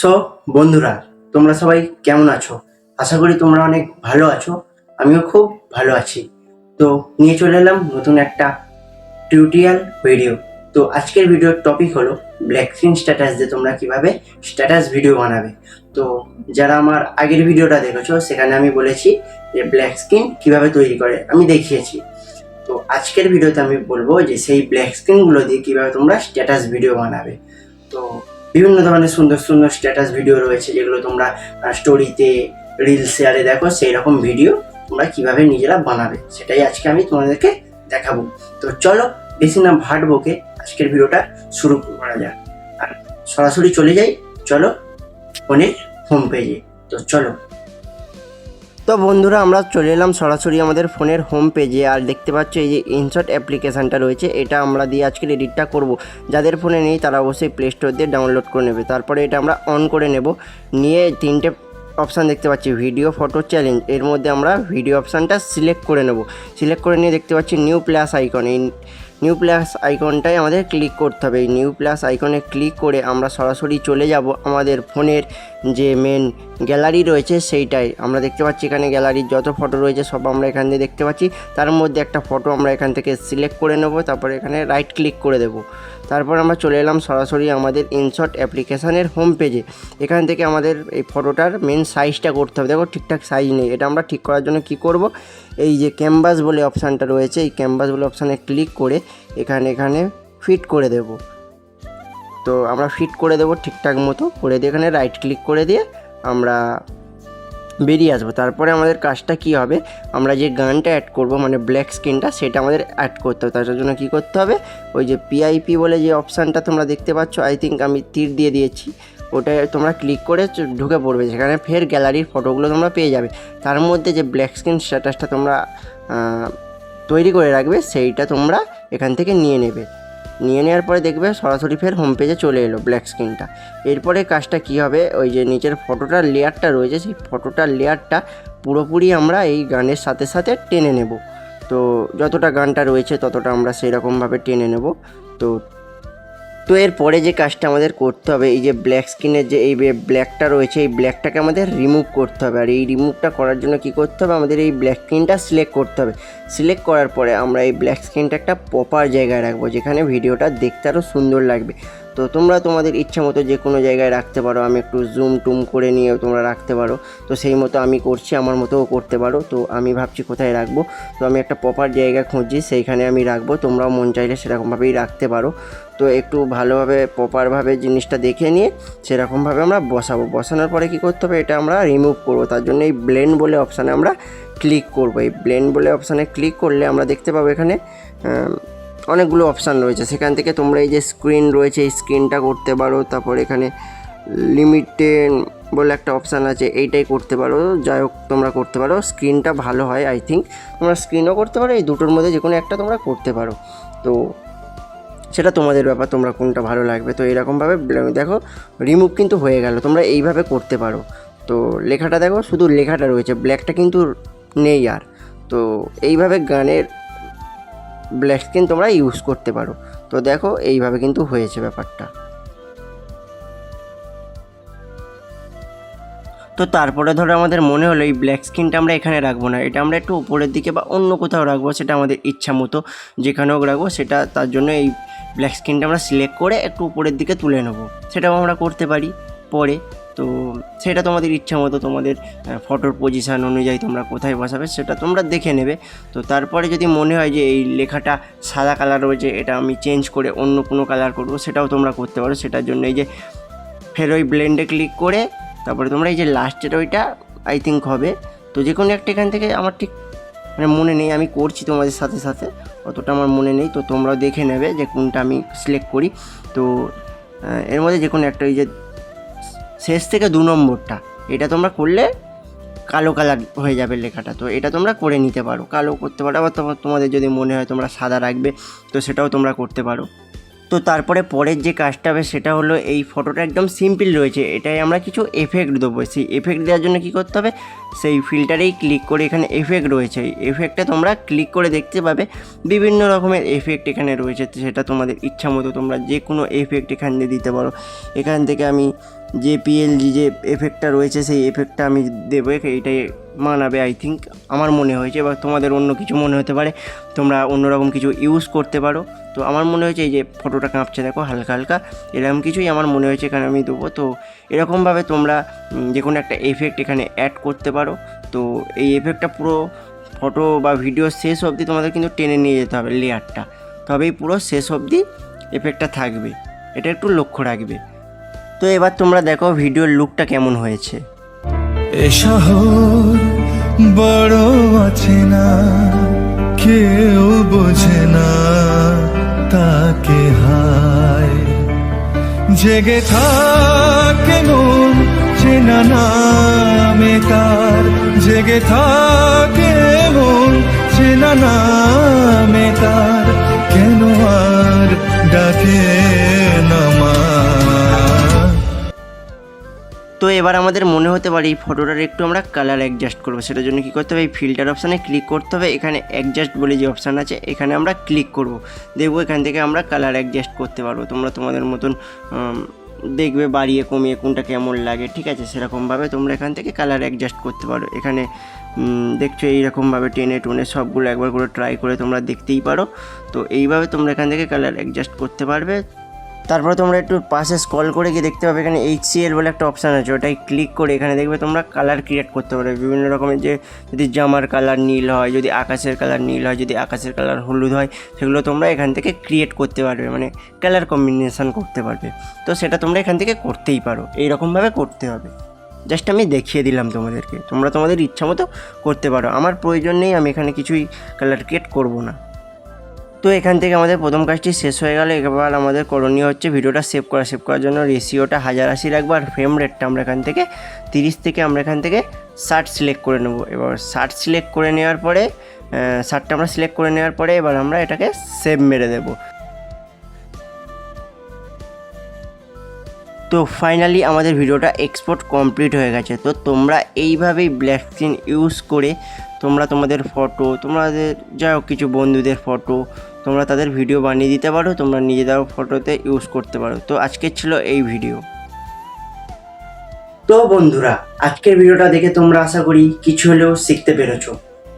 So বন্ধুরা, তোমরা সবাই কেমন আছো? আশা করি তোমরা অনেক ভালো আছো, আমিও খুব ভালো আছি। তো, নিয়ে চলে এলাম নতুন একটা টিউটোরিয়াল ভিডিও তো, আজকের ভিডিওর টপিক হলো ব্ল্যাক স্ক্রিন স্ট্যাটাস দিয়ে তোমরা কীভাবে স্ট্যাটাস ভিডিও বানাবে। তো, যারা আমার আগের ভিডিওটা দেখেছ, সেখানে আমি বলেছি যে ব্ল্যাক স্ক্রিন কীভাবে তৈরি করে, আমি দেখিয়েছি। তো, আজকের ভিডিওতে আমি বলব যে সেই ব্ল্যাক স্ক্রিনগুলো দিয়ে কীভাবে তোমরা স্ট্যাটাস ভিডিও বানাবে। তো বিভিন্ন ধরনের সুন্দর সুন্দর স্ট্যাটাস ভিডিও রয়েছে যেগুলো তোমরা স্টোরিতে রিল শেয়ারে দেখো সেই রকম ভিডিও তোমরা কীভাবে নিজেরা বানাবে, সেটাই আজকে আমি তোমাদেরকে দেখাবো। তো চলো, বেশি না ভাটবোকে আজকের ভিডিওটা শুরু করা যাক। আর সরাসরি চলে যাই, চলো, ফোনের হোম পেজে তো চলো। তো বন্ধুরা, আমরা চলে এলাম সরাসরি আমাদের ফোনের হোম পেজে আর দেখতে পাচ্ছ এই যে ইনশট অ্যাপ্লিকেশানটা রয়েছে, এটা আমরা দিয়ে আজকের এডিটটা করব। যাদের ফোনে নেই, তারা অবশ্যই প্লে স্টোর দিয়ে ডাউনলোড করে নেবে। তারপরে এটা আমরা অন করে নেব। নিয়ে তিনটে অপশান দেখতে পাচ্ছি ভিডিও ফটো চ্যালেঞ্জ এর মধ্যে আমরা ভিডিও অপশানটা সিলেক্ট করে নেব। সিলেক্ট করে নিয়ে দেখতে পাচ্ছি নিউ প্লাস আইকন এই নিউ প্লাস আইকনটাই আমাদের ক্লিক করতে হবে। এই নিউ প্লাস আইকনে ক্লিক করে আমরা সরাসরি চলে যাব আমাদের ফোনের যে মেন গ্যালারি রয়েছে সেইটাই আমরা দেখতে পাচ্ছি এখানে গ্যালারির যত ফটো রয়েছে সব আমরা এখান দিয়ে দেখতে পাচ্ছি। তার মধ্যে একটা ফটো আমরা এখান থেকে সিলেক্ট করে নেব, তারপরে এখানে রাইট ক্লিক করে দেব। তারপর আমরা চলে এলাম সরাসরি আমাদের ইনশট অ্যাপ্লিকেশানের হোম পেজে এখান থেকে আমাদের এই ফটোটার মেন সাইজটা করতে হবে। দেখো ঠিকঠাক সাইজ নেই। এটা আমরা ঠিক করার জন্য কি করব? এই যে ক্যানভাস বলে অপশানটা রয়েছে, এই ক্যানভাস বলে অপশানে ক্লিক করে এখানে এখানে ফিট করে দেব। তো আমরা ফিট করে দেবো ঠিকঠাক মতো। করে দিয়ে এখানে রাইট ক্লিক করে দিয়ে আমরা বেরিয়ে আসব। তারপরে আমাদের কাজটা কি হবে? আমরা যে গানটা অ্যাড করব মানে ব্ল্যাক স্ক্রিনটা সেটা আমাদের অ্যাড করতে হবে। তার জন্য কী করতে হবে? ওই যে পিআইপি বলে যে অপশানটা তোমরা দেখতে পাচ্ছ আই থিঙ্ক আমি তীর দিয়ে দিয়েছি। ওটায় তোমরা ক্লিক করে ঢুকে পড়বে। সেখানে ফের গ্যালারির ফটোগুলো তোমরা পেয়ে যাবে। তার মধ্যে যে ব্ল্যাক স্ক্রিন স্ট্যাটাসটা তোমরা তৈরি করে রাখবে, সেইটা তোমরা এখান থেকে নিয়ে নেবে। নিয়ে নেওয়ার পরে দেখবে সরাসরি ফের হোম পেজে চলে এলো ব্ল্যাক স্ক্রিনটা এরপরে কাজটা কি হবে? ওই যে নিচের ফটোটার লেয়ারটা রয়েছে, সেই ফটোটার লেয়ারটা পুরোপুরি আমরা এই গানের সাথে সাথে টেনে নেব। তো যতটা গানটা রয়েছে ততটা আমরা সেই রকমভাবে টেনে নেব। তো তো এরপরে যে কাজটা আমাদের করতে হবে, এই যে ব্ল্যাক স্ক্রিনের যে, এই ব্ল্যাকটা রয়েছে, এই ব্ল্যাকটাকে আমাদের রিমুভ করতে হবে। আর এই রিমুভটা করার জন্য কি করতে হবে? আমাদের এই ব্ল্যাক স্ক্রিনটা সিলেক্ট করতে হবে। সিলেক্ট করার পরে আমরা এই ব্ল্যাক স্ক্রিনটা একটা প্রপার জায়গায় রাখব, যেখানে ভিডিওটা দেখতে আরও সুন্দর লাগবে। তো তোমরা তোমাদের ইচ্ছা মতো যে কোনো জায়গায় রাখতে পারো। আমি একটু জুম টুম করে নিয়েও তোমরা রাখতে পারো। তো সেই মতো আমি করছি, আমার মতোও করতে পারো। তো আমি ভাবছি কোথায় রাখব? তো আমি একটা প্রপার জায়গা খুঁজছি, সেইখানে আমি রাখব। তোমরাও মন চাইলে সেরকমভাবেই রাখতে পারো। তো একটু ভালোভাবে প্রপারভাবে জিনিসটা দেখে নিয়ে সেরকমভাবে আমরা বসাবো। বসানোর পরে কি করতে হবে? এটা আমরা রিমুভ করব। তার জন্য এই ব্লেন্ড বলে অপশানে আমরা ক্লিক করব। এই ব্লেন্ড বলে অপশানে ক্লিক করলে আমরা দেখতে পাবো এখানে অনেকগুলো অপশান রয়েছে। সেখান থেকে তোমরা এই যে স্ক্রিন রয়েছে, এই স্ক্রিনটা করতে পারো। তারপর এখানে লিমিটেড বলে একটা অপশান আছে, এইটাই করতে পারো। যাই হোক, তোমরা করতে পারো। স্ক্রিনটা ভালো হয় আই থিঙ্ক তোমরা স্ক্রিনও করতে পারো, এই দুটোর মধ্যে যে কোনো একটা তোমরা করতে পারো। তো সেটা তোমাদের ব্যাপার, তোমরা কোনটা ভালো লাগবে। তো এরকমভাবে, দেখো রিমুভ কিন্তু হয়ে গেল। তোমরা এইভাবে করতে পারো। তো লেখাটা দেখো, শুধু লেখাটা রয়েছে। ব্ল্যাকটা কিন্তু নেই আর। তো এইভাবে গানের ব্ল্যাক স্ক্রিন তোমরা ইউজ করতে পারো। তো দেখো, এইভাবে কিন্তু হয়েছে ব্যাপারটা। তো তারপরে ধরো আমাদের মনে হলো, এই ব্ল্যাক স্ক্রিনটা আমরা এখানে রাখব না। এটা আমরা একটু উপরের দিকে বা অন্য কোথাও রাখব, সেটা আমাদের ইচ্ছা মতো যেখানে হোক রাখব। সেটা, তার জন্য এই ব্ল্যাক স্ক্রিনটা আমরা সিলেক্ট করে একটু উপরের দিকে তুলে নেব। সেটাও আমরা করতে পারি পরে। তো সেটা তোমাদের ইচ্ছা মতো তোমাদের ফটোর পজিশান অনুযায়ী তোমরা কোথায় বসাবে সেটা তোমরা দেখে নেবে। তো তারপরে যদি মনে হয় যে এই লেখাটা সাদা কালার রয়েছে, এটা আমি চেঞ্জ করে অন্য কোনো কালার করব, সেটাও তোমরা করতে পারো। সেটার জন্য এই যে ফের ওই ব্লেন্ডে ক্লিক করে তারপরে তোমরা এই যে লাস্টের ওইটা আই থিঙ্ক হবে। তো যে কোনো একটা এখান থেকে আমার ঠিক মানে মনে নেই, আমি করছি তোমাদের সাথে সাথে, অতটা আমার মনে নেই। তো তোমরাও দেখে নেবে যে কোনটা আমি সিলেক্ট করি। তো এর মধ্যে যে কোনো একটা ওই যে শেষ থেকে দু নম্বরটা। এটা তোমরা করলে কালো কালার হয়ে যাবে লেখাটা। তো এটা তোমরা করে নিতে পারো। কালো করতে পারো। আবার তোমাদের যদি মনে হয় তোমরা সাদা রাখবে, তো সেটাও তোমরা করতে পারো। তো তারপরে পরের যে কাজটা হবে, সেটা হলো এই ফটোটা একদম সিম্পল রয়েছে। এটাই আমরা কিছু এফেক্ট দেবো। সেই এফেক্ট দেওয়ার জন্য কী করতে হবে? সেই ফিল্টারেই ক্লিক করে এখানে এফেক্ট রয়েছে। এই এফেক্টে তোমরা ক্লিক করে দেখতে পাবে। বিভিন্ন রকমের এফেক্ট এখানে রয়েছে। সেটা তোমাদের ইচ্ছা মতো তোমরা যে কোনো এফেক্ট এখান দিয়ে দিতে পারো। এখান থেকে আমি যে পিএলজি যে এফেক্টটা রয়েছে, সেই এফেক্টটা আমি দেবো। এইটাই মানাবে আই থিঙ্ক আমার মনে হয়েছে। বা তোমাদের অন্য কিছু মনে হতে পারে। তোমরা অন্যরকম কিছু ইউজ করতে পারো। তো আমার মনে হয়েছে, এই যে ফটোটা কাঁপছে, দেখো, হালকা হালকা। এরকম কিছুই আমার মনে হয়েছে এখানে আমি দেবো। তো এরকমভাবে তোমরা যে কোনো একটা এফেক্ট এখানে অ্যাড করতে পারো। তো এই এফেক্টটা পুরো ফটো বা ভিডিও শেষ অবধি তোমাদের কিন্তু টেনে নিয়ে যেতে হবে লেয়ারটা তবেই পুরো শেষ অবধি এফেক্টটা থাকবে। এটা একটু লক্ষ্য রাখবে। তো এবার তোমরা দেখো ভিডিওর লুকটা কেমন হয়েছে। এ বড় আছে না, কেউ বোঝে না তাকে হায়। জেগে থাকে মন চেনা নামে তার, জেগে থাকে মন চেনা নামে তার, কেন আর ডাকে না তো এবার আমাদের মনে হতে পারে এই ফটোটার একটু আমরা কালার অ্যাডজাস্ট করব। সেটার জন্য কী করতে হবে? এই ফিল্টার অপশানে ক্লিক করতে হবে। এখানে অ্যাডজাস্ট বলে যে অপশান আছে, এখানে আমরা ক্লিক করব। দেখব এখান থেকে আমরা কালার অ্যাডজাস্ট করতে পারব। তোমরা তোমাদের মতন দেখবে, বাড়িয়ে, কমিয়ে কোনটা কেমন লাগে, ঠিক আছে? সেরকমভাবে তোমরা এখান থেকে কালার অ্যাডজাস্ট করতে পারো। এখানে দেখছ এইরকমভাবে টেনে টুনে সবগুলো একবার করে ট্রাই করে তোমরা দেখতেই পারো। তো এইভাবে তোমরা এখান থেকে কালার অ্যাডজাস্ট করতে পারবে। তারপরে তোমরা একটু পাশে স্কল করে গিয়ে দেখতে পাবে এখানে এইচসিএল বলে একটা অপশান আছে। ওটাই ক্লিক করে এখানে দেখবে তোমরা কালার ক্রিয়েট করতে পারবে। বিভিন্ন রকমের যে যদি জামার কালার নীল হয়, যদি আকাশের কালার নীল হয়, যদি আকাশের কালার হলুদ হয়, সেগুলো তোমরা এখান থেকে ক্রিয়েট করতে পারবে মানে কালার কম্বিনেশন করতে পারবে। তো সেটা তোমরা এখান থেকে করতেই পারো। এইরকমভাবে করতে হবে। জাস্ট আমি দেখিয়ে দিলাম তোমাদেরকে। তোমরা তোমাদের ইচ্ছা মতো করতে পারো। আমার প্রয়োজন নেই, আমি এখানে কিছুই কালার ক্রিয়েট করব না। তো এখান থেকে আমাদের প্রথম কাজটি শেষ হয়ে গেল। এবার আমাদের করণীয় হচ্ছে ভিডিওটা সেভ করা। সেভ করার জন্য রেশিওটা হাজার আশি রাখব আর ফ্রেম রেটটা আমরা এখান থেকে তিরিশ থেকে আমরা এখান থেকে শার্ট সিলেক্ট করে নেব। এবার শার্ট সিলেক্ট করে নেওয়ার পরে শার্টটা আমরা সিলেক্ট করে নেওয়ার পরে এবার আমরা এটাকে সেভ মেরে দেবো। তো ফাইনালি আমাদের ভিডিওটা এক্সপোর্ট কমপ্লিট হয়ে গেছে। তো তোমরা এইভাবেই ব্ল্যাক স্ক্রিন ইউজ করে তোমরা তোমাদের ফটো তোমাদের যা হোক কিছু বন্ধুদের ফটো তোমরা তাদের ভিডিও বানিয়ে দিতে পারো, তোমরা নিজেদের ফটোতে ইউজ করতে পারো। তো আজকে ছিল এই ভিডিও তো বন্ধুরা, আজকের ভিডিওটা দেখে তোমরা আশা করি কিছু হলেও শিখতে পেরেছ।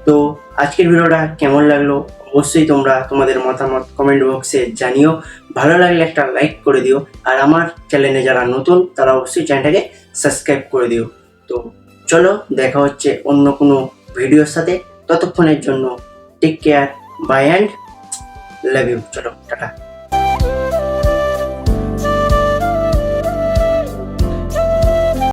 তো আজকের ভিডিওটা কেমন লাগল অবশ্যই তোমরা তোমাদের মতামত কমেন্ট বক্সে জানিও। ভালো লাগলে একটা লাইক করে দিও। আর আমার চ্যানেলে যারা নতুন, তারা অবশ্যই চ্যানেলটাকে সাবস্ক্রাইব করে দিও। তো চলো, দেখা হচ্ছে অন্য কোনো ভিডিওর সাথে। ততক্ষণের জন্য take care bye and love you চলো, টাটা।